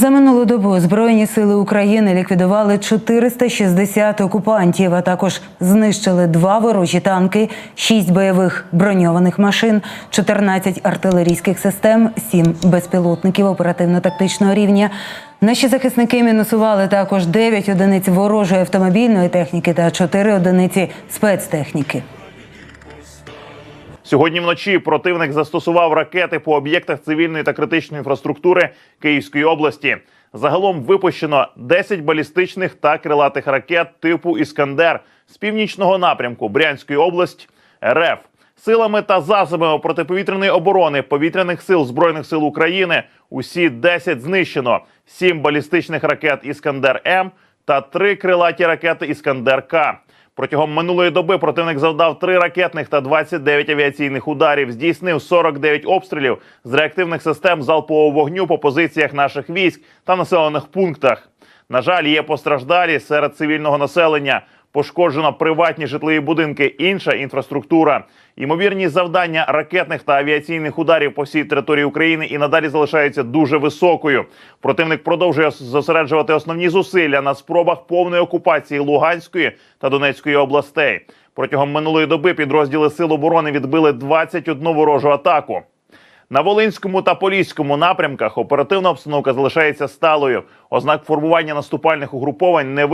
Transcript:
За минулу добу Збройні сили України ліквідували 460 окупантів, а також знищили два ворожі танки, 6 бойових броньованих машин, 14 артилерійських систем, 7 безпілотників оперативно-тактичного рівня. Наші захисники мінусували також 9 одиниць ворожої автомобільної техніки та 4 одиниці спецтехніки. Сьогодні вночі противник застосував ракети по об'єктах цивільної та критичної інфраструктури Київської області. Загалом випущено 10 балістичних та крилатих ракет типу Іскандер з північного напрямку Брянської області РФ. Силами та засобами протиповітряної оборони повітряних сил збройних сил України усі 10 знищено, 7 балістичних ракет Іскандер М та 3 крилаті ракети Іскандер К. Протягом минулої доби противник завдав 3 ракетних та 29 авіаційних ударів, здійснив 49 обстрілів з реактивних систем залпового вогню по позиціях наших військ та населених пунктах. На жаль, є постраждалі серед цивільного населення. Пошкоджено приватні житлові будинки, інша інфраструктура. Ймовірність завдання ракетних та авіаційних ударів по всій території України і надалі залишається дуже високою. Противник продовжує зосереджувати основні зусилля на спробах повної окупації Луганської та Донецької областей. Протягом минулої доби підрозділи Сил оборони відбили 21 ворожу атаку. На Волинському та Поліському напрямках оперативна обстановка залишається сталою. Ознак формування наступальних угруповань не ви.